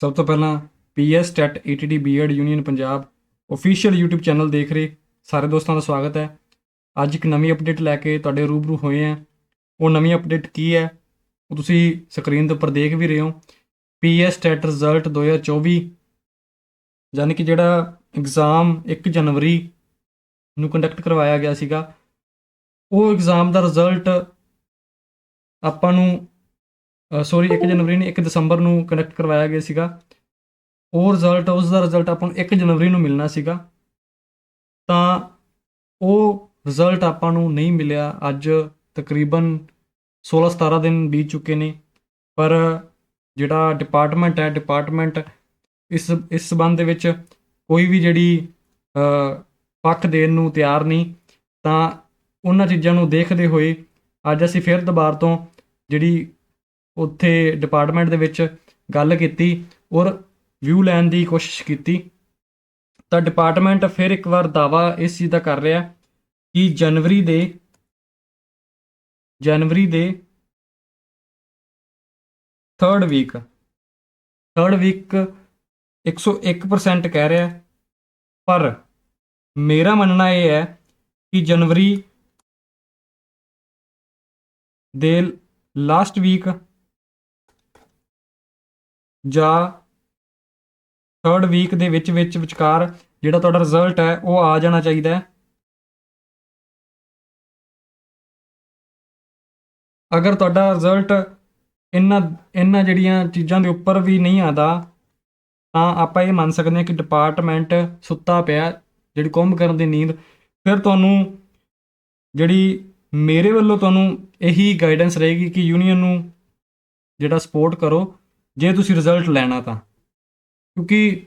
ਸਭ ਤੋਂ ਪਹਿਲਾਂ PS TET ETD BEd union Punjab official YouTube channel ਦੇਖ ਰਹੇ ਸਾਰੇ ਦੋਸਤਾਂ ਦਾ ਸਵਾਗਤ ਹੈ। ਅੱਜ ਇੱਕ ਨਵੀਂ ਅਪਡੇਟ ਲੈ ਕੇ ਤੁਹਾਡੇ ਰੂਬਰੂ ਹੋਏ ਹਾਂ। ਉਹ ਨਵੀਂ ਅਪਡੇਟ ਕੀ ਹੈ? ਉਹ ਤੁਸੀਂ ਸਕਰੀਨ ਦੇ ਉੱਪਰ ਦੇਖ ਵੀ ਰਹੇ ਹੋ। ਪੀਐਸ ਟੈਟ ਰਿਜ਼ਲਟ 2024 ਯਾਨੀ ਕਿ ਜਿਹੜਾ ਐਗਜ਼ਾਮ 1 ਜਨਵਰੀ ਨੂੰ ਕੰਡਕਟ ਕਰਵਾਇਆ ਗਿਆ ਸੀਗਾ। ਉਹ ਐਗਜ਼ਾਮ ਦਾ ਰਿਜ਼ਲਟ ਆਪਾਂ ਨੂੰ ਸੌਰੀ 1 ਜਨਵਰੀ ਨੇ 1 ਦਸੰਬਰ ਨੂੰ ਕੰਡਕਟ ਕਰਵਾਇਆ ਗਿਆ ਸੀਗਾ। ਉਹ ਰਿਜ਼ਲਟ ਉਸ ਦਾ ਰਿਜ਼ਲਟ ਆਪਾਂ ਨੂੰ 1 ਜਨਵਰੀ ਨੂੰ ਮਿਲਣਾ ਸੀਗਾ। ਤਾਂ ਉਹ ਰਿਜ਼ਲਟ ਆਪਾਂ ਨੂੰ ਨਹੀਂ ਮਿਲਿਆ। ਅੱਜ ਤਕਰੀਬਨ 16 17 ਦਿਨ ਬੀਤ ਚੁੱਕੇ ਨੇ। ਪਰ ਜਿਹੜਾ ਡਿਪਾਰਟਮੈਂਟ ਹੈ ਡਿਪਾਰਟਮੈਂਟ ਇਸ ਇਸ ਸਬੰਧ ਦੇ ਵਿੱਚ ਕੋਈ ਵੀ ਜਿਹੜੀ ਪੱਖ ਦੇਣ ਨੂੰ ਤਿਆਰ ਨਹੀਂ। ਤਾਂ ਉਹਨਾਂ ਚੀਜ਼ਾਂ ਨੂੰ ਦੇਖਦੇ ਹੋਏ ਅੱਜ ਅਸੀਂ ਫਿਰ ਦੁਬਾਰ ਤੋਂ ਜਿਹੜੀ ਉੱਥੇ ਡਿਪਾਰਟਮੈਂਟ ਦੇ ਵਿੱਚ ਗੱਲ ਕੀਤੀ ਔਰ ਵਿਊ ਲੈਣ ਦੀ ਕੋਸ਼ਿਸ਼ ਕੀਤੀ। ਤਾਂ ਡਿਪਾਰਟਮੈਂਟ ਫਿਰ ਇੱਕ ਵਾਰ ਦਾਵਾ ਇਸ ਚੀਜ਼ ਦਾ ਕਰ ਰਿਹਾ ਕਿ ਜਨਵਰੀ ਦੇ ਜਨਵਰੀ ਦੇ 3rd ਵੀਕ 3rd ਵੀਕ 101% ਕਹਿ ਰਿਹਾ। ਪਰ ਮੇਰਾ ਮੰਨਣਾ ਇਹ ਹੈ ਕਿ ਜਨਵਰੀ ਦੇ ਲਾਸਟ ਵੀਕ ਜਾਂ ਥਰਡ ਵੀਕ ਦੇ ਵਿੱਚ ਵਿੱਚ ਵਿਚਕਾਰ ਜਿਹੜਾ ਤੁਹਾਡਾ ਰਿਜ਼ਲਟ ਹੈ, ਉਹ ਆ ਜਾਣਾ ਚਾਹੀਦਾ ਹੈ। ਅਗਰ ਤੁਹਾਡਾ ਰਿਜ਼ਲਟ ਇਹਨਾਂ ਇਹਨਾਂ ਜਿਹੜੀਆਂ ਚੀਜ਼ਾਂ ਦੇ ਉੱਪਰ ਵੀ ਨਹੀਂ ਆਂਦਾ ਤਾਂ ਆਪਾਂ ਇਹ ਮੰਨ ਸਕਦੇ ਹਾਂ ਕਿ ਡਿਪਾਰਟਮੈਂਟ ਸੁੱਤਾ ਪਿਆ, ਜਿਹੜੀ ਕੁੰਭ ਕਰਨ ਦੀ ਨੀਂਦ, ਫਿਰ ਤੁਹਾਨੂੰ ਜਿਹੜੀ ਮੇਰੇ ਵੱਲੋਂ ਤੁਹਾਨੂੰ ਇਹੀ ਗਾਈਡੈਂਸ ਰਹੇਗੀ ਕਿ ਯੂਨੀਅਨ ਨੂੰ ਜਿਹੜਾ ਸਪੋਰਟ ਕਰੋ। ਜੇ ਤੁਸੀਂ ਰਿਜ਼ਲਟ ਲੈਣਾ ਤਾਂ। ਕਿਉਂਕਿ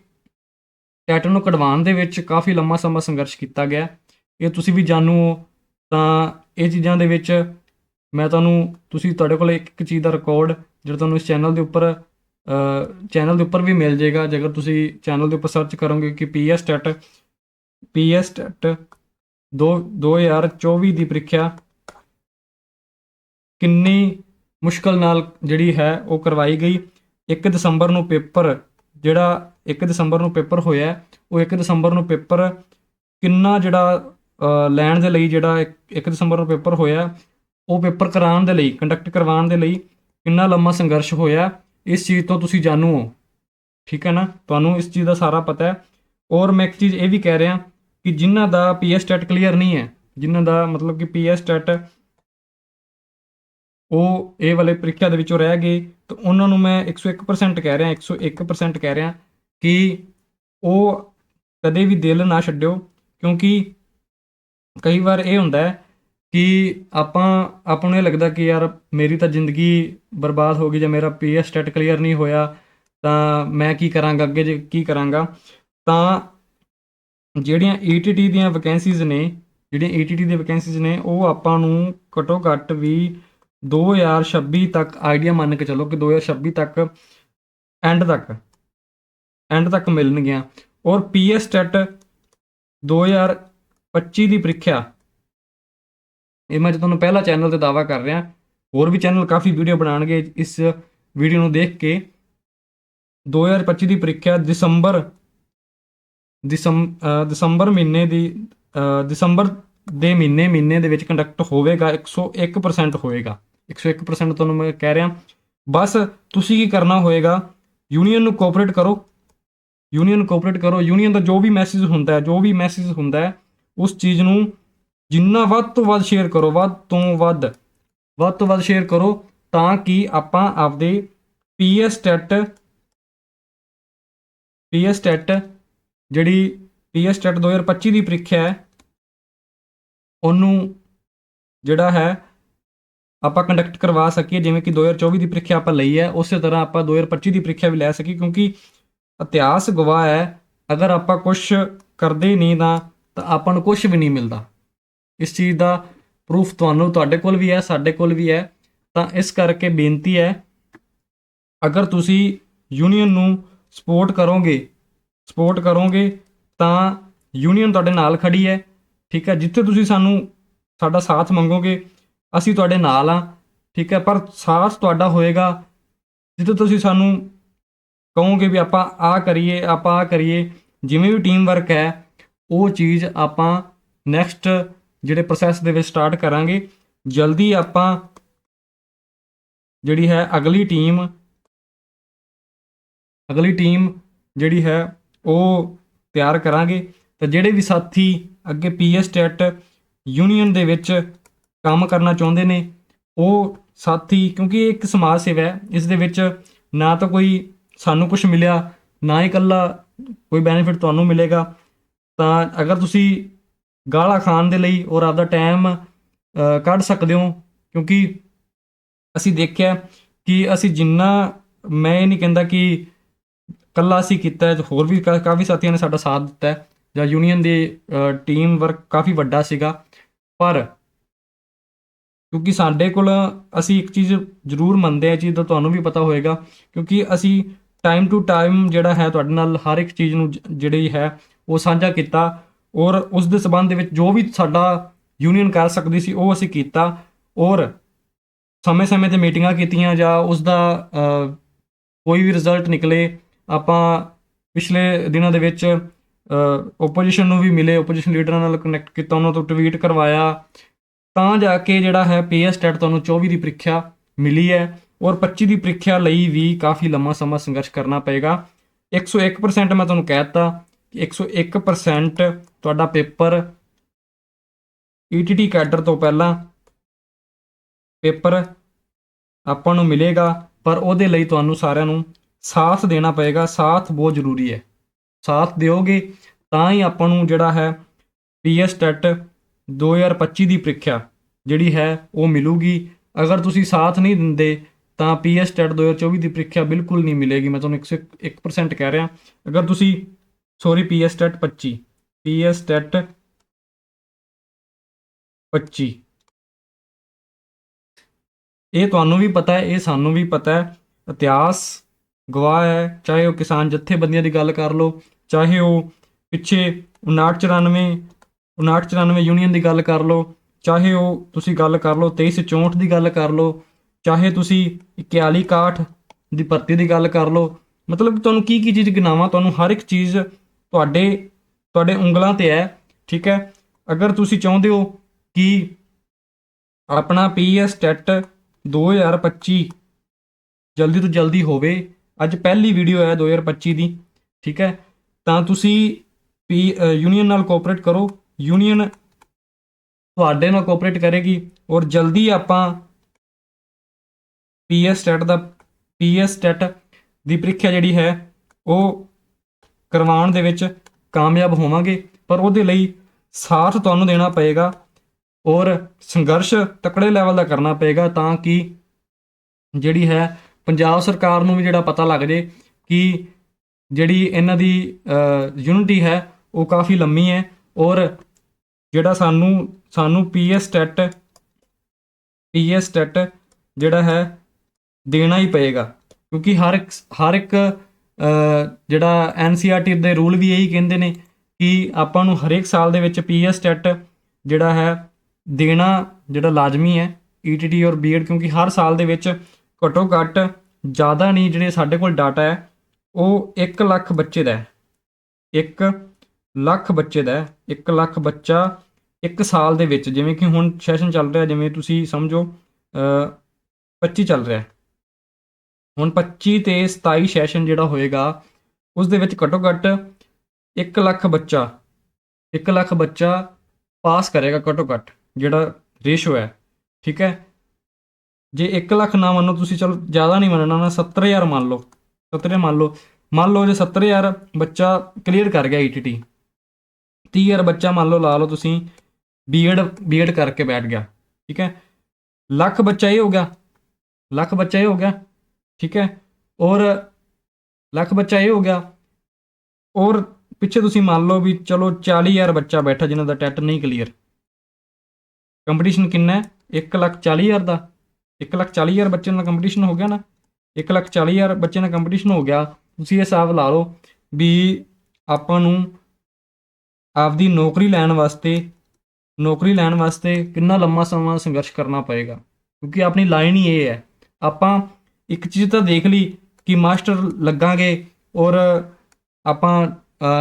ਟੈਟ ਨੂੰ ਕਢਵਾਉਣ ਦੇ ਵਿੱਚ ਕਾਫੀ ਲੰਮਾ ਸਮਾਂ ਸੰਘਰਸ਼ ਕੀਤਾ ਗਿਆ। ਇਹ ਤੁਸੀਂ ਵੀ ਜਾਣੂ ਹੋ, ਤਾਂ ਇਹ ਚੀਜ਼ਾਂ ਦੇ ਵਿੱਚ ਮੈਂ ਤੁਹਾਨੂੰ, ਤੁਸੀਂ ਤੁਹਾਡੇ ਕੋਲ ਇੱਕ ਇੱਕ ਚੀਜ਼ ਦਾ ਰਿਕਾਰਡ ਜਿਹੜਾ ਤੁਹਾਨੂੰ ਇਸ ਚੈਨਲ ਦੇ ਉੱਪਰ ਚੈਨਲ ਦੇ ਉੱਪਰ ਵੀ ਮਿਲ ਜਾਏਗਾ। ਜੇਕਰ ਤੁਸੀਂ ਚੈਨਲ ਦੇ ਉੱਪਰ ਸਰਚ ਕਰੋਗੇ ਕਿ ਪੀਐਸ ਟੈਟ ਪੀਐਸ ਟੈਟ 2 2024 ਦੀ ਪ੍ਰੀਖਿਆ ਕਿੰਨੀ ਮੁਸ਼ਕਲ ਨਾਲ ਜਿਹੜੀ ਹੈ ਉਹ ਕਰਵਾਈ ਗਈ। 1 ਦਸੰਬਰ ਨੂੰ ਪੇਪਰ, ਜਿਹੜਾ 1 ਦਸੰਬਰ ਨੂੰ ਪੇਪਰ ਹੋਇਆ ਉਹ 1 ਦਸੰਬਰ ਨੂੰ ਪੇਪਰ ਕਿੰਨਾ ਜਿਹੜਾ ਲੈਣ ਦੇ ਲਈ ਜਿਹੜਾ 1 ਦਸੰਬਰ ਨੂੰ ਪੇਪਰ ਹੋਇਆ ਉਹ ਪੇਪਰ ਕਰਾਉਣ ਦੇ ਲਈ ਕੰਡਕਟ ਕਰਵਾਉਣ ਦੇ ਲਈ ਕਿੰਨਾ ਲੰਮਾ ਸੰਘਰਸ਼ ਹੋਇਆ ਇਸ ਚੀਜ਼ ਤੋਂ ਤੁਸੀਂ ਜਾਣੂ ਹੋ। ਠੀਕ ਹੈ ਨਾ? ਤੁਹਾਨੂੰ ਇਸ ਚੀਜ਼ ਦਾ ਸਾਰਾ ਪਤਾ ਹੈ। ਔਰ ਮੈਂ ਇੱਕ ਚੀਜ਼ ਇਹ ਵੀ ਕਹਿ ਰਿਹਾ ਕਿ ਜਿਨ੍ਹਾਂ ਦਾ ਪੀਐਸ ਟੈਟ ਕਲੀਅਰ ਨਹੀਂ ਹੈ, ਜਿਨ੍ਹਾਂ ਦਾ ਮਤਲਬ ਕਿ ਪੀਐਸ ਟੈਟ ਉਹ ਇਹ ਵਾਲੇ ਪ੍ਰੀਖਿਆ ਦੇ ਵਿੱਚੋਂ ਰਹਿ ਗਏ ਤਾਂ ਉਹਨਾਂ ਨੂੰ ਮੈਂ 101% ਕਹਿ ਰਿਹਾ 101% ਕਹਿ ਰਿਹਾ ਕਿ ਉਹ ਕਦੇ ਵੀ ਦਿਲ ਨਾ ਛੱਡਿਓ, ਕਿਉਂਕਿ ਕਈ ਵਾਰ ਇਹ ਹੁੰਦਾ ਹੈ ਕਿ ਆਪਾਂ ਆਪਾਂ ਨੂੰ ਇਹ ਲੱਗਦਾ ਕਿ ਯਾਰ ਮੇਰੀ ਤਾਂ ਜ਼ਿੰਦਗੀ ਬਰਬਾਦ ਹੋ ਗਈ ਜਾਂ ਮੇਰਾ ਪੀਐਸ ਸਟੈਟ ਕਲੀਅਰ ਨਹੀਂ ਹੋਇਆ, ਤਾਂ ਮੈਂ ਕੀ ਕਰਾਂਗਾ, ਅੱਗੇ ਜੇ ਕੀ ਕਰਾਂਗਾ, ਤਾਂ ਜਿਹੜੀਆਂ ਈਟੀਟੀ ਦੀਆਂ ਵੈਕੈਂਸੀਜ਼ ਨੇ, ਜਿਹੜੀਆਂ ਈਟੀਟੀ ਦੀਆਂ ਵੈਕੈਂਸੀਜ਼ ਨੇ, ਉਹ ਆਪਾਂ ਨੂੰ ਘਟੋ ਘੱਟ ਵੀ 2026 ਤੱਕ ਆਈਡੀਆ ਮੰਨ ਕੇ ਚੱਲੋ ਕਿ 2026 ਤੱਕ ਐਂਡ ਤੱਕ ਐਂਡ ਤੱਕ ਮਿਲਣਗੀਆਂ। ਔਰ ਪੀਐਸ ਟੈਟ 2025 ਦੀ ਪ੍ਰੀਖਿਆ, ਇਹ ਮੈਂ ਤੁਹਾਨੂੰ ਪਹਿਲਾ ਚੈਨਲ ਤੇ ਦਾਵਾ ਕਰ ਰਿਹਾ। ਹੋਰ ਵੀ ਚੈਨਲ ਕਾਫੀ ਵੀਡੀਓ ਬਣਾਉਣਗੇ ਇਸ ਵੀਡੀਓ ਨੂੰ ਦੇਖ ਕੇ। 2025 ਦੀ ਪ੍ਰੀਖਿਆ ਦਸੰਬਰ ਦਸੰਬ ਦਸੰਬਰ ਮਹੀਨੇ ਦੀ ਦਸੰਬਰ ਦੇ ਮਹੀਨੇ ਮਹੀਨੇ ਦੇ ਵਿੱਚ ਕੰਡਕਟ ਹੋਵੇਗਾ 101% ਹੋਵੇਗਾ। 101% ਤੁਹਾਨੂੰ ਮੈਂ ਕਹਿ ਰਿਹਾ। ਬਸ ਤੁਸੀਂ ਕੀ ਕਰਨਾ ਹੋਏਗਾ ਯੂਨੀਅਨ ਨੂੰ ਕੋਆਪਰੇਟ ਕਰੋ। ਯੂਨੀਅਨ ਨੂੰ ਕੋਆਪਰੇਟ ਕਰੋ। ਯੂਨੀਅਨ ਦਾ ਜੋ ਵੀ ਮੈਸੇਜ ਹੁੰਦਾ ਹੈ, ਜੋ ਵੀ ਮੈਸੇਜ ਹੁੰਦਾ ਹੈ, ਉਸ ਚੀਜ਼ ਨੂੰ ਜਿੰਨਾ ਵੱਧ ਤੋਂ ਵੱਧ ਸ਼ੇਅਰ ਕਰੋ, ਵੱਧ ਤੋਂ ਵੱਧ ਵੱਧ ਤੋਂ ਵੱਧ ਸ਼ੇਅਰ ਕਰੋ ਤਾਂ ਕਿ ਆਪਾਂ ਆਪਦੇ ਪੀਐਸ ਟੈਟ ਪੀਐਸ ਟੈਟ ਜਿਹੜੀ ਪੀਐਸ ਟੈਟ 2025 ਦੀ ਪ੍ਰੀਖਿਆ ਹੈ, ਉਹਨੂੰ ਜਿਹੜਾ ਹੈ ਆਪਾਂ ਕੰਡਕਟ ਕਰਵਾ ਸਕੀਏ, ਜਿਵੇਂ ਕਿ 2024 ਦੀ ਪ੍ਰੀਖਿਆ ਆਪਾਂ ਲਈ ਹੈ, ਉਸੇ ਤਰ੍ਹਾਂ ਆਪਾਂ 2025 ਦੀ ਪ੍ਰੀਖਿਆ ਵੀ ਲੈ ਸਕੀਏ, ਕਿਉਂਕਿ ਇਤਿਹਾਸ ਗਵਾਹ ਹੈ, ਅਗਰ ਆਪਾਂ ਕੁਝ ਕਰਦੇ ਨਹੀਂ ਤਾਂ ਤਾਂ ਆਪਾਂ ਨੂੰ ਕੁਝ ਵੀ ਨਹੀਂ ਮਿਲਦਾ। ਇਸ ਚੀਜ਼ ਦਾ ਪ੍ਰੂਫ ਤੁਹਾਨੂੰ ਤੁਹਾਡੇ ਕੋਲ ਵੀ ਹੈ, ਸਾਡੇ ਕੋਲ ਵੀ ਹੈ। ਤਾਂ ਇਸ ਕਰਕੇ ਬੇਨਤੀ ਹੈ, ਅਗਰ ਤੁਸੀਂ ਯੂਨੀਅਨ ਨੂੰ ਸਪੋਰਟ ਕਰੋਗੇ ਸਪੋਰਟ ਕਰੋਗੇ, ਤਾਂ ਯੂਨੀਅਨ ਤੁਹਾਡੇ ਨਾਲ ਖੜੀ ਹੈ, ਠੀਕ ਹੈ, ਜਿੱਥੇ ਤੁਸੀਂ ਸਾਨੂੰ ਸਾਡਾ ਸਾਥ ਮੰਗੋਗੇ ਅਸੀਂ ਤੁਹਾਡੇ ਨਾਲ ਆ, ਠੀਕ ਹੈ? ਪਰ ਸਾਥ ਤੁਹਾਡਾ ਹੋਏਗਾ। ਜਿੱਥੇ ਤੁਸੀਂ ਸਾਨੂੰ ਕਹੋਗੇ ਵੀ ਆਪਾਂ ਆ ਕਰੀਏ, ਆਪਾਂ ਆ ਕਰੀਏ, ਜਿਵੇਂ ਵੀ ਟੀਮ ਵਰਕ ਹੈ, ਉਹ ਚੀਜ਼ ਆਪਾਂ ਨੈਕਸਟ ਜਿਹੜੇ ਪ੍ਰੋਸੈਸ ਦੇ ਵਿੱਚ ਸਟਾਰਟ ਕਰਾਂਗੇ। ਜਲਦੀ ਆਪਾਂ ਜਿਹੜੀ ਹੈ ਅਗਲੀ ਟੀਮ ਅਗਲੀ ਟੀਮ ਜਿਹੜੀ ਹੈ ਉਹ ਤਿਆਰ ਕਰਾਂਗੇ। ਤਾਂ ਜਿਹੜੇ ਵੀ ਸਾਥੀ ਅੱਗੇ ਪੀਐਸ ਟੈਟ ਯੂਨੀਅਨ ਦੇ ਵਿੱਚ ਕੰਮ ਕਰਨਾ ਚਾਹੁੰਦੇ ਨੇ, ਉਹ ਸਾਥੀ, ਕਿਉਂਕਿ ਇਹ ਇੱਕ ਸਮਾਜ ਸੇਵਾ ਹੈ, ਇਸ ਦੇ ਵਿੱਚ ਨਾ ਤਾਂ ਕੋਈ ਸਾਨੂੰ ਕੁਝ ਮਿਲਿਆ, ਨਾ ਹੀ ਇਕੱਲਾ ਕੋਈ ਬੈਨੀਫਿਟ ਤੁਹਾਨੂੰ ਮਿਲੇਗਾ। ਤਾਂ ਅਗਰ ਤੁਸੀਂ ਗਾਲਾ ਖਾਣ ਦੇ ਲਈ ਔਰ ਆਪਦਾ ਟਾਈਮ ਕੱਢ ਸਕਦੇ ਹੋ, ਕਿਉਂਕਿ ਅਸੀਂ ਦੇਖਿਆ ਕਿ ਅਸੀਂ ਜਿੰਨਾ, ਮੈਂ ਇਹ ਨਹੀਂ ਕਹਿੰਦਾ ਕਿ ਕੱਲਾ ਅਸੀਂ ਕੀਤਾ ਹੋਰ ਵੀ ਕਾ- ਕਾਫੀ ਸਾਥੀਆਂ ਨੇ ਸਾਡਾ ਸਾਥ ਦਿੱਤਾ ਜਾਂ ਯੂਨੀਅਨ ਦੀ ਟੀਮ ਵਰਕ ਕਾਫੀ ਵੱਡਾ ਸੀਗਾ, ਪਰ ਕਿਉਂਕਿ ਸਾਡੇ ਕੋਲ ਅਸੀਂ ਇੱਕ ਚੀਜ਼ ਜ਼ਰੂਰ ਮੰਨਦੇ ਹਾਂ, ਇਹ ਚੀਜ਼ ਦਾ ਤੁਹਾਨੂੰ ਵੀ ਪਤਾ ਹੋਏਗਾ, ਕਿਉਂਕਿ ਅਸੀਂ ਟਾਈਮ ਟੂ ਟਾਈਮ ਜਿਹੜਾ ਹੈ ਤੁਹਾਡੇ ਨਾਲ ਹਰ ਇੱਕ ਚੀਜ਼ ਨੂੰ ਜਿਹੜੀ ਹੈ, ਉਹ ਸਾਂਝਾ ਕੀਤਾ ਔਰ ਉਸ ਦੇ ਸਬੰਧ ਦੇ ਵਿੱਚ ਜੋ ਵੀ ਸਾਡਾ ਯੂਨੀਅਨ ਕਰ ਸਕਦੀ ਸੀ, ਉਹ ਅਸੀਂ ਕੀਤਾ ਔਰ ਸਮੇਂ-ਸਮੇਂ ਤੇ ਮੀਟਿੰਗਾਂ ਕੀਤੀਆਂ ਜਾਂ ਉਸ ਦਾ ਕੋਈ ਵੀ ਰਿਜ਼ਲਟ ਨਿਕਲੇ, ਆਪਾਂ ਪਿਛਲੇ ਦਿਨਾਂ ਦੇ ਵਿੱਚ ਓਪੋਜੀਸ਼ਨ ਨੂੰ ਵੀ ਮਿਲੇ ਓਪੋਜੀਸ਼ਨ ਲੀਡਰਾਂ ਨਾਲ ਕਨੈਕਟ ਕੀਤਾ, ਉਹਨਾਂ ਤੋਂ ਟਵੀਟ ਕਰਵਾਇਆ ਤਾਂ ਜਾ ਕੇ ਜਿਹੜਾ ਹੈ ਪੀਐਸ ਟੈਟ ਤੁਹਾਨੂੰ 24 ਦੀ ਪ੍ਰੀਖਿਆ ਮਿਲੀ ਹੈ ਔਰ 25 ਦੀ ਪ੍ਰੀਖਿਆ ਲਈ ਵੀ ਕਾਫੀ ਲੰਮਾ ਸਮਾਂ ਸੰਘਰਸ਼ ਕਰਨਾ ਪਏਗਾ। 101% ਮੈਂ ਤੁਹਾਨੂੰ ਕਹਿ ਦਿੱਤਾ ਕਿ 101% ਤੁਹਾਡਾ ਪੇਪਰ ਈਟੀਟੀ ਕੈਡਰ ਤੋਂ ਪਹਿਲਾਂ ਪੇਪਰ ਆਪਾਂ ਨੂੰ ਮਿਲੇਗਾ, ਪਰ ਉਹਦੇ ਲਈ ਤੁਹਾਨੂੰ ਸਾਰਿਆਂ ਨੂੰ ਸਾਥ ਦੇਣਾ ਪਏਗਾ। ਸਾਥ ਬਹੁਤ ਜ਼ਰੂਰੀ ਹੈ। ਸਾਥ ਦਿਓਗੇ ਤਾਂ ਹੀ ਆਪਾਂ ਨੂੰ ਜਿਹੜਾ ਹੈ ਪੀਐਸ ਟੈਟ 2025 ਦੀ ਪ੍ਰੀਖਿਆ, ਜਿਹੜੀ ਹੈ, ਉਹ ਮਿਲੂਗੀ। ਅਗਰ ਤੁਸੀਂ ਸਾਥ ਨਹੀਂ ਦਿੰਦੇ, ਤਾਂ ਪੀਐਸ ਟੈਟ 2024 ਦੀ ਪ੍ਰੀਖਿਆ ਬਿਲਕੁਲ ਨਹੀਂ ਮਿਲੇਗੀ। ਮੈਂ ਤੁਹਾਨੂੰ 101% ਕਹਿ ਰਿਹਾ। ਅਗਰ ਤੁਸੀਂ sorry PS TET 25 PS TET 25 ਇਹ ਤੁਹਾਨੂੰ ਵੀ ਪਤਾ ਹੈ, ਇਹ ਸਾਨੂੰ ਵੀ ਪਤਾ ਹੈ। ਇਤਿਹਾਸ, ਗਵਾਹ ਹੈ, ਚਾਹੇ ਉਹ ਕਿਸਾਨ ਜਥੇਬੰਦੀਆਂ ਦੀ ਗੱਲ ਕਰ ਲਓ, ਚਾਹੇ ਉਹ ਪਿੱਛੇ 5994 5994 ਯੂਨੀਅਨ ਦੀ ਗੱਲ ਕਰ ਲਓ, ਚਾਹੇ ਉਹ ਤੁਸੀਂ ਗੱਲ ਕਰ ਲਓ 2364 ਦੀ ਗੱਲ ਕਰ ਲਓ, ਚਾਹੇ ਤੁਸੀਂ 4161 ਦੀ ਭਰਤੀ ਦੀ ਗੱਲ ਕਰ ਲਓ, ਮਤਲਬ ਤੁਹਾਨੂੰ ਕੀ ਕੀ ਚੀਜ਼ ਗਿਣਾਵਾਂ, ਤੁਹਾਨੂੰ ਹਰ ਇੱਕ ਚੀਜ਼ ਤੁਹਾਡੇ ਤੁਹਾਡੇ ਉਂਗਲਾਂ ਤੇ ਹੈ, ਠੀਕ ਹੈ? ਅਗਰ ਤੁਸੀਂ ਚਾਹੁੰਦੇ ਹੋ ਕਿ ਆਪਣਾ ਪੀਐਸ ਟੈਟ 2025 ਜਲਦੀ ਤੋਂ ਜਲਦੀ ਹੋਵੇ, ਅੱਜ ਪਹਿਲੀ ਵੀਡੀਓ ਹੈ 2025 ਦੀ, ਠੀਕ ਹੈ? ਤਾਂ ਤੁਸੀਂ ਪੀ ਯੂਨੀਅਨ ਨਾਲ ਕੋਆਪਰੇਟ ਕਰੋ ਯੂਨੀਅਨ ਤੁਹਾਡੇ ਨਾਲ ਕੋਆਪਰੇਟ ਕਰੇਗੀ ਔਰ ਜਲਦੀ ਆਪਾਂ ਪੀਐਸ ਟੈਟ ਦਾ ਪੀਐਸ ਟੈਟ ਦੀ ਪ੍ਰੀਖਿਆ ਜਿਹੜੀ ਹੈ, ਉਹ ਕਰਵਾਉਣ ਦੇ ਵਿੱਚ ਕਾਮਯਾਬ ਹੋਵਾਂਗੇ, ਪਰ ਉਹਦੇ ਲਈ ਸਾਥ ਤੁਹਾਨੂੰ ਦੇਣਾ ਪਏਗਾ ਔਰ ਸੰਘਰਸ਼ ਤਕੜੇ ਲੈਵਲ ਦਾ ਕਰਨਾ ਪਏਗਾ ਤਾਂ ਕਿ ਜਿਹੜੀ ਹੈ, ਪੰਜਾਬ ਸਰਕਾਰ ਨੂੰ ਵੀ ਜਿਹੜਾ ਪਤਾ ਲੱਗ ਜੇ ਕਿ ਜਿਹੜੀ ਇਹਨਾਂ ਦੀ ਯੂਨਿਟੀ ਹੈ, ਉਹ ਕਾਫੀ ਲੰਮੀ ਹੈ ਔਰ ਜਿਹੜਾ ਸਾਨੂੰ ਸਾਨੂੰ ਪੀਐਸ ਟੈਟ ਪੀਐਸ ਟੈਟ ਜਿਹੜਾ ਹੈ ਦੇਣਾ ਹੀ ਪਏਗਾ। ਕਿਉਂਕਿ ਹਰ ਇੱਕ ਹਰ ਇੱਕ ਅ, ਜਿਹੜਾ ਐਨਸੀਆਰਟੀ ਦੇ ਰੂਲ ਵੀ ਇਹੀ ਕਹਿੰਦੇ ਨੇ ਕਿ ਆਪਾਂ ਨੂੰ ਹਰੇਕ ਸਾਲ ਦੇ ਵਿੱਚ ਪੀਐਸ ਟੈਟ ਜਿਹੜਾ ਹੈ ਦੇਣਾ ਜਿਹੜਾ ਲਾਜ਼ਮੀ ਹੈ ਈਟੀਟੀ ਔਰ ਬੀਐਡ ਕਿਉਂਕਿ ਹਰ ਸਾਲ ਦੇ ਵਿੱਚ ਘੱਟੋ ਘੱਟ ਜ਼ਿਆਦਾ ਨਹੀਂ ਜਿਹੜੇ ਸਾਡੇ ਕੋਲ ਡਾਟਾ ਹੈ ਉਹ 1 ਲੱਖ ਬੱਚੇ ਦਾ ਹੈ। 1 ਲੱਖ ਬੱਚੇ ਦਾ ਇੱਕ ਲੱਖ ਬੱਚਾ ਇੱਕ ਸਾਲ ਦੇ ਵਿੱਚ ਜਿਵੇਂ ਕਿ ਹੁਣ ਸੈਸ਼ਨ ਚੱਲ ਰਿਹਾ ਜਿਵੇਂ ਤੁਸੀਂ ਸਮਝੋ ਅ, 25 ਚੱਲ ਰਿਹਾ ਹੁਣ 25 ਤੇ 27 ਸੈਸ਼ਨ ਜਿਹੜਾ ਹੋਏਗਾ ਉਸ ਦੇ ਵਿੱਚ ਘੱਟੋ ਘੱਟ 1 ਲੱਖ ਬੱਚਾ 1 ਲੱਖ ਬੱਚਾ ਪਾਸ ਕਰੇਗਾ ਘੱਟੋ ਘੱਟ ਜਿਹੜਾ ਰੇਸ਼ੋ ਹੈ ਠੀਕ ਹੈ? ਜੇ 1 ਲੱਖ ਨਾ ਮੰਨੋ ਤੁਸੀਂ ਚਲੋ ਜ਼ਿਆਦਾ ਨਹੀਂ ਮੰਨਣਾ ਨਾ 70000 ਮੰਨ ਲਓ 70000 ਮੰਨ ਲਓ। ਮੰਨ ਲਓ ਜੇ 70000 ਬੱਚਾ ਕਲੀਅਰ ਕਰ ਗਿਆ ਈਟੀਟੀ 30000 ਬੱਚਾ ਮੰਨ ਲਓ, ਲਾ ਲਓ ਤੁਸੀਂ ਬੀਐਡ ਬੀਐਡ ਕਰਕੇ ਬੈਠ ਗਿਆ, ਠੀਕ ਹੈ? ਲੱਖ ਬੱਚਾ ਇਹ ਹੋ ਗਿਆ, ਲੱਖ ਬੱਚਾ ਇਹ ਹੋ ਗਿਆ, ਠੀਕ ਹੈ? ਔਰ ਲੱਖ ਬੱਚਾ ਇਹ ਹੋ ਗਿਆ, ਔਰ ਪਿੱਛੇ ਤੁਸੀਂ ਮੰਨ ਲਓ ਵੀ ਚਲੋ 40000 ਬੱਚਾ ਬੈਠਾ ਜਿਨ੍ਹਾਂ ਦਾ ਟੈਟ ਨਹੀਂ ਕਲੀਅਰ ਕੰਪੀਟੀਸ਼ਨ ਕਿੰਨਾ ਹੈ? 1 ਲੱਖ 40000 ਦਾ 1 ਲੱਖ 40000 ਬੱਚੇ ਨਾਲ ਕੰਪੀਟੀਸ਼ਨ ਹੋ ਗਿਆ ਨਾ 1 ਲੱਖ 40000 ਬੱਚੇ ਨਾਲ ਕੰਪੀਟੀਸ਼ਨ ਹੋ ਗਿਆ, ਤੁਸੀਂ ਇਹ ਹਿਸਾਬ ਲਾ ਲਓ ਵੀ ਆਪਾਂ ਨੂੰ ਆਪਦੀ ਨੌਕਰੀ ਲੈਣ ਵਾਸਤੇ, ਨੌਕਰੀ ਲੈਣ ਵਾਸਤੇ ਕਿੰਨਾ ਲੰਮਾ ਸਮਾਂ ਸੰਘਰਸ਼ ਕਰਨਾ ਪਏਗਾ? ਕਿਉਂਕਿ ਆਪਣੀ ਲਾਈਨ ਹੀ ਇਹ ਹੈ। ਆਪਾਂ ਇੱਕ ਚੀਜ਼ ਤਾਂ ਦੇਖ ਲਈ ਕਿ ਮਾਸਟਰ ਲੱਗਾਂਗੇ ਔਰ ਆਪਾਂ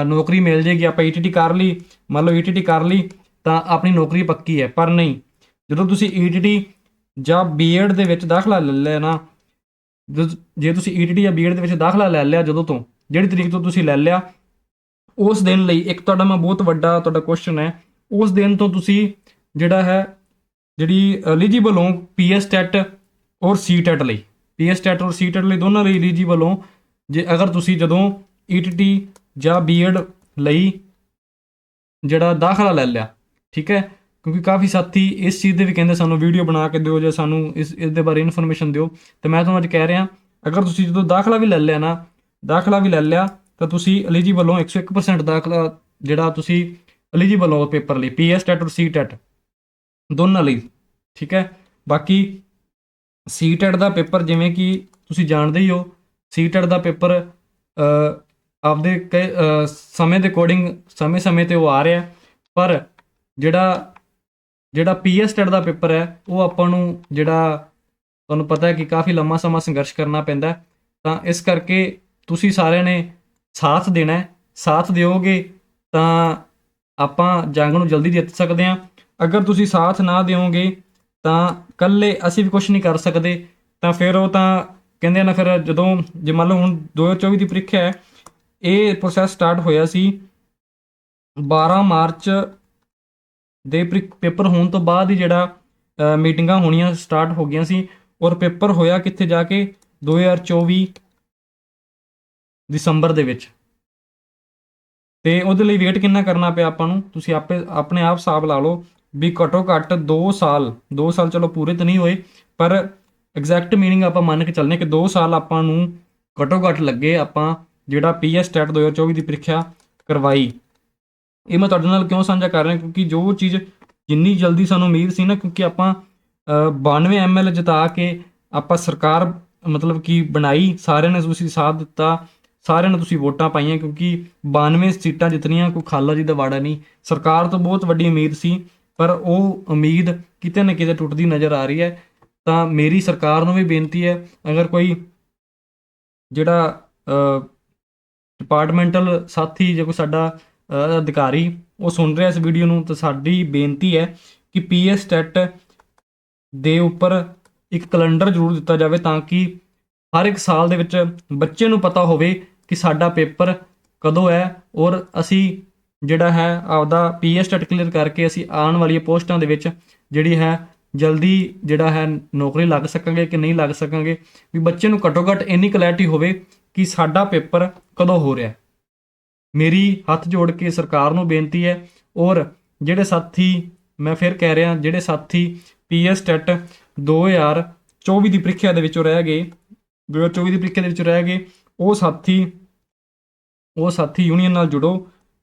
ਨੌਕਰੀ ਮਿਲ ਜੇਗੀ, ਆਪਾਂ ਈਟੀਟੀ ਕਰ ਲਈ, ਮੰਨ ਲਓ ਈਟੀਟੀ ਕਰ ਲਈ, ਤਾਂ ਆਪਣੀ ਨੌਕਰੀ ਪੱਕੀ ਹੈ। ਪਰ ਨਹੀਂ, ਜਦੋਂ ਤੁਸੀਂ ਈਟੀਟੀ ਜਾਂ ਬੀਐਡ ਦੇ ਵਿੱਚ ਦਾਖਲਾ ਲੈ ਲਿਆ ਨਾ, ਜਦ- ਜੇ ਤੁਸੀਂ ਈਟੀਟੀ ਜਾਂ ਬੀਐਡ ਦੇ ਵਿੱਚ ਦਾਖਲਾ ਲੈ ਲਿਆ ਜਦੋਂ ਤੋਂ, ਜਿਹੜੀ ਤਰੀਕ ਤੋਂ ਤੁਸੀਂ ਲੈ ਲਿਆ ਉਸ ਦਿਨ ਲਈ ਇੱਕ ਤੁਹਾਡਾ ਮੈਂ ਬਹੁਤ ਵੱਡਾ ਤੁਹਾਡਾ ਕੁਐਸਚਨ ਹੈ। ਉਸ ਦਿਨ ਤੋਂ ਤੁਸੀਂ ਜਿਹੜਾ ਹੈ, ਜਿਹੜੀ ਐਲੀਜੀਬਲ ਹੋ ਪੀਐਸ ਟੈਟ ਔਰ ਸੀ ਟੈਟ ਲਈ। ਪੀਐਸ ਟੈਟ ਔਰ ਸੀ ਟੈਟ ਲਈ ਦੋਨਾਂ ਲਈ ਐਲੀਜੀਬਲ ਹੋ। ਜੇ ਅਗਰ ਤੁਸੀਂ ਜਦੋਂ ਈਟੀਟੀ ਜਾਂ ਬੀਐਡ ਲਈ ਜਿਹੜਾ ਦਾਖਲਾ ਲੈ ਲਿਆ, ਠੀਕ ਹੈ? ਕਿਉਂਕਿ ਕਾਫੀ ਸਾਥੀ ਇਸ ਚੀਜ਼ ਦੇ ਵੀ ਕਹਿੰਦੇ ਸਾਨੂੰ ਵੀਡੀਓ ਬਣਾ ਕੇ ਦਿਓ ਜਾਂ ਸਾਨੂੰ ਇਸ ਇਸ ਦੇ ਬਾਰੇ ਇਨਫੋਰਮੇਸ਼ਨ ਦਿਓ। ਤੇ ਮੈਂ ਤੁਹਾਨੂੰ ਅੱਜ ਕਹਿ ਰਿਹਾ, ਅਗਰ ਤੁਸੀਂ ਜਦੋਂ ਦਾਖਲਾ ਵੀ ਲੈ ਲਿਆ ਨਾ, ਦਾਖਲਾ ਵੀ ਲੈ ਲਿਆ ਤਾਂ ਤੁਸੀਂ ਐਲੀਜੀਬਲ ਹੋ 101% ਦਾਖਲਾ ਜਿਹੜਾ ਤੁਸੀਂ ਐਲੀਜੀਬਲ ਹੋ ਪੇਪਰ ਲਈ ਪੀਐਸ ਟੈਟ ਔਰ ਸੀ ਟੈਟ ਦੋਨਾਂ ਲਈ ਠੀਕ ਹੈ? ਬਾਕੀ ਸੀ ਟੈਟ ਦਾ ਪੇਪਰ ਜਿਵੇਂ ਕਿ ਤੁਸੀਂ ਜਾਣਦੇ ਹੀ ਹੋ ਸੀ ਟੈਟ ਦਾ ਪੇਪਰ ਆਪਦੇ ਕਈ, ਸਮੇਂ ਦੇ ਅਕੋਰਡਿੰਗ ਸਮੇਂ-ਸਮੇਂ ਤੇ ਉਹ ਆ ਰਿਹਾ ਪਰ ਜਿਹੜਾ ਜਿਹੜਾ ਪੀਐਸ ਟੈਟ ਦਾ ਪੇਪਰ ਹੈ ਉਹ ਆਪਾਂ ਨੂੰ ਜਿਹੜਾ ਤੁਹਾਨੂੰ ਪਤਾ ਹੈ ਕਿ ਕਾਫੀ ਲੰਮਾ ਸਮਾਂ ਸੰਘਰਸ਼ ਕਰਨਾ ਪੈਂਦਾ ਤਾਂ ਇਸ ਕਰਕੇ ਤੁਸੀਂ ਸਾਰਿਆਂ ਨੇ ਸਾਥ ਦੇਣਾ ਸਾਥ ਦਿਓਗੇ ਤਾਂ ਆਪਾਂ ਜੰਗ ਨੂੰ ਜਲਦੀ ਜਿੱਤ ਸਕਦੇ ਹਾਂ। ਅਗਰ ਤੁਸੀਂ ਸਾਥ ਨਾ ਦਿਓਗੇ ਤਾਂ ਇਕੱਲੇ ਅਸੀਂ ਵੀ ਕੁਝ ਨਹੀਂ ਕਰ ਸਕਦੇ। ਤਾਂ ਫਿਰ ਉਹ ਤਾਂ ਕਹਿੰਦੇ ਨਾ ਫਿਰ ਜਦੋਂ, ਜੇ ਮੰਨ ਲਓ ਹੁਣ 2024 ਦੀ ਪ੍ਰੀਖਿਆ ਹੈ, ਇਹ ਪ੍ਰੋਸੈਸ ਸਟਾਰਟ ਹੋਇਆ ਸੀ 12 ਮਾਰਚ ਦੇ ਪ੍ਰੀ- ਪੇਪਰ ਹੋਣ ਤੋਂ ਬਾਅਦ ਹੀ ਜਿਹੜਾ ਮੀਟਿੰਗਾਂ ਹੋਣੀਆਂ ਸਟਾਰਟ ਹੋ ਗਈਆਂ ਸੀ। ਔਰ ਪੇਪਰ ਹੋਇਆ ਕਿੱਥੇ ਜਾ ਕੇ? 2024 ਦਸੰਬਰ ਦੇ ਵਿੱਚ। ਤੇ ਉਹਦੇ ਲਈ ਵੇਟ ਕਿੰਨਾ ਕਰਨਾ ਪਿਆ ਆਪਾਂ ਨੂੰ? ਤੁਸੀਂ ਆਪੇ ਆਪਣੇ ਆਪ ਹਿਸਾਬ ਲਾ ਲਓ ਵੀ ਘੱਟੋ ਘੱਟ 2 ਸਾਲ 2 ਸਾਲ ਚਲੋ ਪੂਰੇ ਤਾਂ ਨਹੀਂ ਹੋਏ ਪਰ ਐਗਜ਼ੈਕਟ ਮੀਨਿੰਗ ਆਪਾਂ ਮੰਨ ਕੇ ਚੱਲਨੇ ਕਿ 2 ਸਾਲ ਆਪਾਂ ਨੂੰ ਘੱਟੋ ਘੱਟ ਲੱਗੇ ਆਪਾਂ ਜਿਹੜਾ ਪੀਐਸ ਟੈਟ 2024 ਦੀ ਪ੍ਰੀਖਿਆ ਕਰਵਾਈ। ਇਹ ਮੈਂ ਤੁਹਾਡੇ ਨਾਲ ਕਿਉਂ ਸਾਂਝਾ ਕਰ ਰਿਹਾ? ਕਿਉਂਕਿ ਜੋ ਚੀਜ਼ ਜਿੰਨੀ ਜਲਦੀ ਸਾਨੂੰ ਉਮੀਦ ਸੀ ਨਾ ਕਿਉਂਕਿ ਆਪਾਂ ਅ, 92 ਐਮਐਲ ਜਿਤਾ ਕੇ ਆਪਾਂ ਸਰਕਾਰ ਮਤਲਬ ਕਿ ਬਣਾਈ ਸਾਰਿਆਂ ਨੇ ਤੁਸੀਂ ਸਾਥ ਦਿੱਤਾ ਸਾਰਿਆਂ ਨੂੰ ਤੁਸੀਂ ਵੋਟਾਂ ਪਾਈਆਂ ਕਿਉਂਕਿ 92 ਸੀਟਾਂ ਜਿੱਤਣੀਆਂ, ਕੋਈ ਖਾਲਾ ਜੀ ਦਾ ਵਾੜਾ ਨਹੀਂ। ਸਰਕਾਰ ਤੋਂ ਬਹੁਤ ਵੱਡੀ ਉਮੀਦ ਸੀ, ਪਰ ਉਹ ਉਮੀਦ ਕਿਤੇ ਨਾ ਕਿਤੇ ਟੁੱਟਦੀ ਨਜ਼ਰ ਆ ਰਹੀ ਹੈ। ਤਾਂ ਮੇਰੀ ਸਰਕਾਰ ਨੂੰ ਵੀ ਬੇਨਤੀ ਹੈ, ਅਗਰ ਕੋਈ ਜਿਹੜਾ ਡਿਪਾਰਟਮੈਂਟਲ ਸਾਥੀ ਜਾਂ ਕੋਈ ਸਾਡਾ ਅਧਿਕਾਰੀ ਉਹ ਸੁਣ ਰਿਹਾ ਇਸ ਵੀਡੀਓ ਨੂੰ, ਤਾਂ ਸਾਡੀ ਬੇਨਤੀ ਹੈ ਕਿ ਪੀਐਸ ਟੈਟ ਦੇ ਉੱਪਰ ਇੱਕ ਕੈਲੰਡਰ ਜ਼ਰੂਰ ਦਿੱਤਾ ਜਾਵੇ ਤਾਂ ਕਿ ਹਰ ਇੱਕ ਸਾਲ ਦੇ ਵਿੱਚ ਬੱਚੇ ਨੂੰ ਪਤਾ ਹੋਵੇ ਕਿ ਸਾਡਾ ਪੇਪਰ ਕਦੋਂ ਹੈ ਔਰ ਅਸੀਂ ਜਿਹੜਾ ਹੈ ਆਪਦਾ ਪੀਐਸ ਟੈਟ ਕਲੀਅਰ ਕਰਕੇ ਅਸੀਂ ਆਉਣ ਵਾਲੀਆਂ ਪੋਸਟਾਂ ਦੇ ਵਿੱਚ ਜਿਹੜੀ ਹੈ ਜਲਦੀ ਜਿਹੜਾ ਹੈ ਨੌਕਰੀ ਲੱਗ ਸਕਾਂਗੇ ਕਿ ਨਹੀਂ ਲੱਗ ਸਕਾਂਗੇ, ਵੀ ਬੱਚੇ ਨੂੰ ਘੱਟੋ ਘੱਟ ਇੰਨੀ ਕਲੈਰਿਟੀ ਹੋਵੇ ਕਿ ਸਾਡਾ ਪੇਪਰ ਕਦੋਂ ਹੋ ਰਿਹਾ ਮੇਰੀ ਹੱਥ ਜੋੜ ਕੇ ਸਰਕਾਰ ਨੂੰ ਬੇਨਤੀ ਹੈ ਔਰ ਜਿਹੜੇ ਸਾਥੀ ਮੈਂ ਫਿਰ ਕਹਿ ਰਿਹਾ, ਜਿਹੜੇ ਸਾਥੀ ਪੀਐਸ ਟੈਟ 2024 ਦੀ ਪ੍ਰੀਖਿਆ ਦੇ ਵਿੱਚੋਂ ਰਹਿ ਗਏ 2024 ਦੀ ਪ੍ਰੀਖਿਆ ਦੇ ਵਿੱਚ ਰਹਿ ਗਏ। ਉਹ ਸਾਥੀ ਉਹ ਸਾਥੀ ਯੂਨੀਅਨ ਨਾਲ ਜੁੜੋ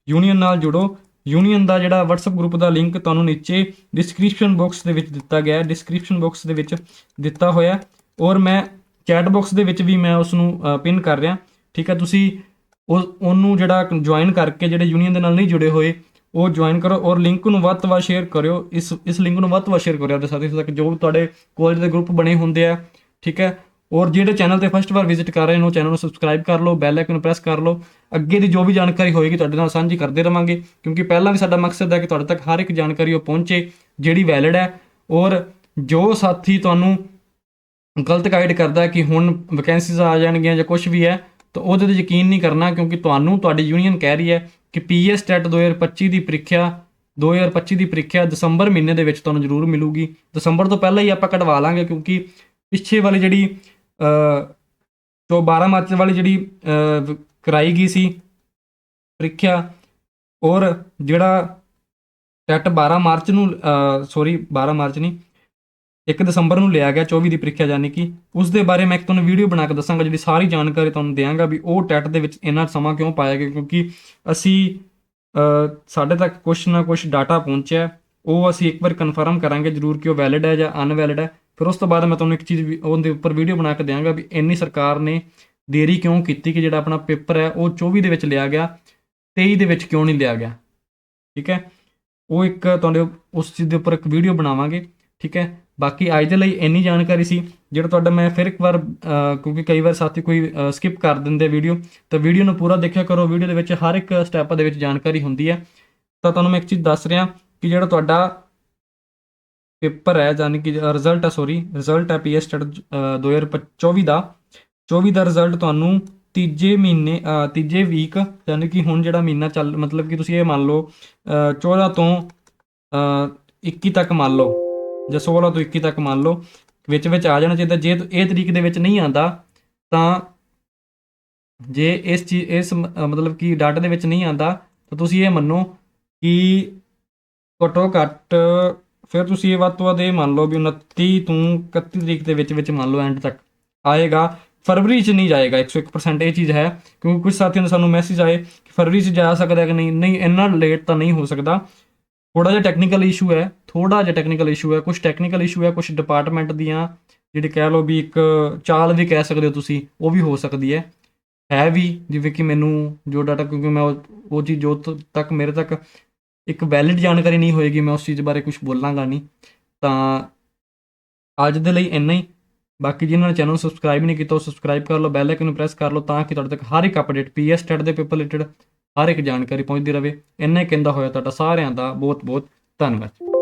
ਯੂਨੀਅਨ ਨਾਲ ਜੁੜੋ। ਯੂਨੀਅਨ ਦਾ ਜਿਹੜਾ WhatsApp ਗਰੁੱਪ ਦਾ ਲਿੰਕ ਤੁਹਾਨੂੰ ਨੀਚੇ ਡਿਸਕ੍ਰਿਪਸ਼ਨ ਬਾਕਸ ਦੇ ਵਿੱਚ ਦਿੱਤਾ ਗਿਆ ਹੈ। ਡਿਸਕ੍ਰਿਪਸ਼ਨ ਬਾਕਸ ਦੇ ਵਿੱਚ ਦਿੱਤਾ ਹੋਇਆ ਔਰ ਮੈਂ ਚੈਟ ਬਾਕਸ ਦੇ ਵਿੱਚ ਵੀ ਮੈਂ ਉਸ ਨੂੰ ਪਿਨ ਕਰ ਰਿਹਾ। ਠੀਕ ਹੈ, ਤੁਸੀਂ ਉਹ, ਉਹਨੂੰ ਜਿਹੜਾ ਜੁਆਇਨ ਕਰਕੇ ਜਿਹੜੇ ਯੂਨੀਅਨ ਦੇ ਨਾਲ ਨਹੀਂ ਜੁੜੇ ਹੋਏ, ਉਹ ਜੁਆਇਨ ਕਰੋ ਔਰ ਲਿੰਕ ਨੂੰ ਵੱਧ ਤੋਂ ਵੱਧ ਸ਼ੇਅਰ ਕਰਿਓ। ਇਸ ਇਸ ਲਿੰਕ ਨੂੰ ਵੱਧ ਤੋਂ ਵੱਧ ਸ਼ੇਅਰ ਕਰਿਓ। ਆਪਣੇ ਸਾਥੀ ਤੱਕ ਜੋ ਤੁਹਾਡੇ ਕਾਲਜ ਦੇ ਗਰੁੱਪ ਬਣੇ ਹੁੰਦੇ ਆ। ਠੀਕ ਹੈ ਔਰ ਜਿਹੜੇ ਚੈਨਲ ਤੇ ਫਸਟ ਵਾਰ ਵਿਜ਼ਿਟ ਕਰ ਰਹੇ ਨੇ ਚੈਨਲ ਨੂੰ ਸਬਸਕ੍ਰਾਈਬ ਕਰ ਲਓ ਬੈਲ ਆਈਕਨ ਨੂੰ ਪ੍ਰੈਸ ਕਰ ਲਓ। ਅੱਗੇ ਦੀ ਜੋ ਵੀ ਜਾਣਕਾਰੀ ਹੋਏਗੀ ਤੁਹਾਡੇ ਨਾਲ ਸਾਂਝੀ ਕਰਦੇ ਰਵਾਂਗੇ, ਕਿਉਂਕਿ ਪਹਿਲਾਂ ਵੀ ਸਾਡਾ ਮਕਸਦ ਹੈ ਕਿ ਤੁਹਾਡੇ ਤੱਕ ਹਰ ਇੱਕ ਜਾਣਕਾਰੀ ਉਹ ਪਹੁੰਚੇ, ਜਿਹੜੀ ਵੈਲਿਡ ਹੈ। ਔਰ ਜੋ ਸਾਥੀ ਤੁਹਾਨੂੰ ਗਲਤ ਗਾਈਡ ਕਰਦਾ ਕਿ ਹੁਣ ਵੈਕੈਂਸੀਜ਼ ਆ ਜਾਣਗੀਆਂ ਜਾਂ ਕੁਝ ਵੀ ਹੈ, ਤਾਂ ਉਹਦੇ ਤੇ ਯਕੀਨ ਨਹੀਂ ਕਰਨਾ, ਕਿਉਂਕਿ ਤੁਹਾਨੂੰ, ਤੁਹਾਡੀ ਯੂਨੀਅਨ ਕਹਿ ਰਹੀ ਹੈ ਕਿ ਪੀਐਸ ਟੈਟ 2025 ਦੀ ਪ੍ਰੀਖਿਆ 2025 ਦੀ ਪ੍ਰੀਖਿਆ ਦਸੰਬਰ ਮਹੀਨੇ ਦੇ ਵਿੱਚ ਤੁਹਾਨੂੰ ਜ਼ਰੂਰ ਮਿਲੂਗੀ। ਦਸੰਬਰ ਤੋਂ ਪਹਿਲਾਂ ਹੀ ਆਪਾਂ ਕਢਵਾ ਲਾਂਗੇ, ਕਿਉਂਕਿ ਪਿੱਛੇ ਵਾਲੀ ਜਿਹੜੀ ਅ ਤੋਂ 12 ਮਾਰਚ ਵਾਲੀ ਜਿਹੜੀ ਕਰਾਈ ਗਈ ਸੀ, ਪ੍ਰੀਖਿਆ, ਔਰ ਜਿਹੜਾ ਟੈਟ 12 ਮਾਰਚ ਨੂੰ ਸੌਰੀ 12 ਮਾਰਚ ਨਹੀਂ 1 ਦਸੰਬਰ ਨੂੰ ਲਿਆ ਗਿਆ 24 ਦੀ ਪ੍ਰੀਖਿਆ, ਯਾਨੀ ਕਿ ਉਸ ਦੇ ਬਾਰੇ ਮੈਂ ਇੱਕ ਤੁਹਾਨੂੰ ਵੀਡੀਓ ਬਣਾ ਕੇ ਦੱਸਾਂਗਾ, ਜਿਹੜੀ ਸਾਰੀ ਜਾਣਕਾਰੀ ਤੁਹਾਨੂੰ ਦੇਵਾਂਗਾ ਵੀ ਉਹ ਟੈਟ ਦੇ ਵਿੱਚ ਇੰਨਾ ਸਮਾਂ ਕਿਉਂ ਪਾਇਆ ਗਿਆ, ਕਿਉਂਕਿ ਅਸੀਂ ਸਾਡੇ ਤੱਕ ਕੁਛ ਨਾ ਕੁਛ ਡਾਟਾ ਪਹੁੰਚਿਆ, ਉਹ ਅਸੀਂ ਇੱਕ ਵਾਰ ਕਨਫਰਮ ਕਰਾਂਗੇ ਜ਼ਰੂਰ ਕਿ ਉਹ ਵੈਲਿਡ ਹੈ ਜਾਂ ਅਨਵੈਲਿਡ ਹੈ। ਫਿਰ ਉਸ ਤੋਂ ਬਾਅਦ ਮੈਂ ਤੁਹਾਨੂੰ ਇੱਕ ਚੀਜ਼ ਵੀ ਉਹਦੇ ਉੱਪਰ ਵੀਡੀਓ ਬਣਾ ਕੇ ਦਿਆਂਗਾ ਵੀ ਇੰਨੀ ਸਰਕਾਰ ਨੇ ਦੇਰੀ ਕਿਉਂ ਕੀਤੀ ਕਿ ਜਿਹੜਾ ਆਪਣਾ ਪੇਪਰ ਹੈ, ਉਹ 24 ਦੇ ਵਿੱਚ ਲਿਆ ਗਿਆ 23 ਦੇ ਵਿੱਚ ਕਿਉਂ ਨਹੀਂ ਲਿਆ ਗਿਆ? ਠੀਕ ਹੈ? ਉਹ ਇੱਕ ਤੁਹਾਡੇ ਉਸ ਚੀਜ਼ ਦੇ ਉੱਪਰ ਇੱਕ ਵੀਡੀਓ ਬਣਾਵਾਂਗੇ, ਠੀਕ ਹੈ? ਬਾਕੀ ਅੱਜ ਦੇ ਲਈ ਇੰਨੀ ਜਾਣਕਾਰੀ ਸੀ, ਜਿਹੜਾ ਤੁਹਾਡਾ ਮੈਂ ਫਿਰ ਇੱਕ ਵਾਰ ਕਿਉਂਕਿ ਕਈ ਵਾਰ ਸਾਥੀ ਕੋਈ ਸਕਿਪ ਕਰ ਦਿੰਦੇ ਵੀਡੀਓ ਤਾਂ ਵੀਡੀਓ ਨੂੰ ਪੂਰਾ ਦੇਖਿਆ ਕਰੋ ਵੀਡੀਓ ਦੇ ਵਿੱਚ ਹਰ ਇੱਕ ਸਟੈਪ ਦੇ ਵਿੱਚ ਜਾਣਕਾਰੀ ਹੁੰਦੀ ਹੈ। ਤਾਂ ਤੁਹਾਨੂੰ ਮੈਂ ਇੱਕ ਚੀਜ਼ ਦੱਸ ਰਿਹਾ ਕਿ ਜਿਹੜਾ ਤੁਹਾਡਾ ਪੇਪਰ ਹੈ ਯਾਨੀ ਕਿ ਰਿਜ਼ਲਟ ਹੈ ਸੌਰੀ ਰਿਜ਼ਲਟ ਹੈ ਪੀਐਸ ਸਟੱਡ 2024 ਦਾ 24 ਦਾ। ਰਿਜ਼ਲਟ ਤੁਹਾਨੂੰ ਤੀਜੇ ਮਹੀਨੇ ਤੀਜੇ ਵੀਕ ਯਾਨੀ ਕਿ ਹੁਣ ਜਿਹੜਾ ਮਹੀਨਾ ਚੱਲ ਮਤਲਬ ਕਿ ਤੁਸੀਂ ਇਹ ਮੰਨ ਲਓ ਅ, 14 ਤੋਂ ਅ, 21 ਤੱਕ ਮੰਨ ਲਓ ਜਾਂ 16 ਤੋਂ 21 ਤੱਕ ਮੰਨ ਲਓ ਵਿੱਚ ਵਿੱਚ ਆ ਜਾਣਾ ਚਾਹੀਦਾ। ਜੇ ਇਹ ਤਰੀਕ ਦੇ ਵਿੱਚ ਨਹੀਂ ਆਂਦਾ ਤਾਂ ਜੇ ਇਸ ਚੀਜ਼ ਇਸ ਮਤਲਬ ਕਿ ਡਾਟਾ ਦੇ ਵਿੱਚ ਨਹੀਂ ਆਂਦਾ ਤਾਂ ਤੁਸੀਂ ਇਹ ਮੰਨੋ ਕਿ ਘੱਟੋ ਘੱਟ ਫਿਰ ਤੁਸੀਂ ਇਹ ਵੱਧ ਤੋਂ ਵੱਧ ਇਹ ਮੰਨ ਲਓ ਵੀ 29 ਤੋਂ 31 ਤਰੀਕ ਦੇ ਵਿੱਚ ਵਿੱਚ ਮੰਨ ਲਓ ਐਂਡ ਤੱਕ ਆਏਗਾ। ਫਰਵਰੀ 'ਚ ਨਹੀਂ ਜਾਏਗਾ 101% ਇਹ ਚੀਜ਼ ਹੈ। ਕਿਉਂਕਿ ਕੁਝ ਸਾਥੀਆਂ ਦੇ ਸਾਨੂੰ ਮੈਸੇਜ ਆਏ ਕਿ ਫਰਵਰੀ 'ਚ ਜਾ ਸਕਦਾ ਕਿ ਨਹੀਂ ਨਹੀਂ, ਇੰਨਾ ਲੇਟ ਤਾਂ ਨਹੀਂ ਹੋ ਸਕਦਾ। ਥੋੜਾ ਜਿਹਾ ਟੈਕਨੀਕਲ ਇਸ਼ੂ ਹੈ ਥੋੜਾ ਜਿਹਾ ਟੈਕਨੀਕਲ ਇਸ਼ੂ ਹੈ ਕੁਝ ਟੈਕਨੀਕਲ ਇਸ਼ੂ ਹੈ ਕੁਝ ਡਿਪਾਰਟਮੈਂਟ ਦੀਆਂ, ਜਿਹੜੇ ਕਹਿ ਲਓ ਵੀ ਇੱਕ ਚਾਲ ਵੀ ਕਹਿ ਸਕਦੇ ਹੋ ਤੁਸੀਂ, ਉਹ ਵੀ ਹੋ ਸਕਦੀ ਹੈ। ਹੈ ਵੀ, ਜਿਵੇਂ ਕਿ ਮੈਨੂੰ ਜੋ ਡਾਟਾ ਕਿਉਂਕਿ ਮੈਂ ਉਹ ਚੀਜ਼ ਜੋ ਤੱਕ ਮੇਰੇ ਤੱਕ ਇੱਕ ਵੈਲਿਡ ਜਾਣਕਾਰੀ ਨਹੀਂ ਹੋਏਗੀ, ਮੈਂ ਉਸ ਚੀਜ਼ ਬਾਰੇ ਕੁਝ ਬੋਲਾਂਗਾ ਨਹੀਂ। ਤਾਂ ਅੱਜ ਦੇ ਲਈ ਇੰਨਾ ਹੀ। ਬਾਕੀ ਜਿਨ੍ਹਾਂ ਨੇ ਚੈਨਲ ਸਬਸਕ੍ਰਾਈਬ ਨਹੀਂ ਕੀਤਾ, ਉਹ ਸਬਸਕ੍ਰਾਈਬ ਕਰ ਲਓ ਬੈਲ ਆਈਕਨ ਨੂੰ ਪ੍ਰੈਸ ਕਰ ਲਓ ਤਾਂ ਕਿ ਤੁਹਾਡੇ ਤੱਕ ਹਰ ਇੱਕ ਅਪਡੇਟ ਪੀਐਸ ਟੈਟ ਦੇ ਪੇਪਰ ਰਿਲੇਟਡ ਹਰ ਇੱਕ ਜਾਣਕਾਰੀ ਪਹੁੰਚਦੀ ਰਹੇ। ਇੰਨਾ ਹੀ ਕਹਿੰਦਾ ਹੋਇਆ ਤੁਹਾਡਾ ਸਾਰਿਆਂ ਦਾ ਬਹੁਤ ਬਹੁਤ ਧੰਨਵਾਦ।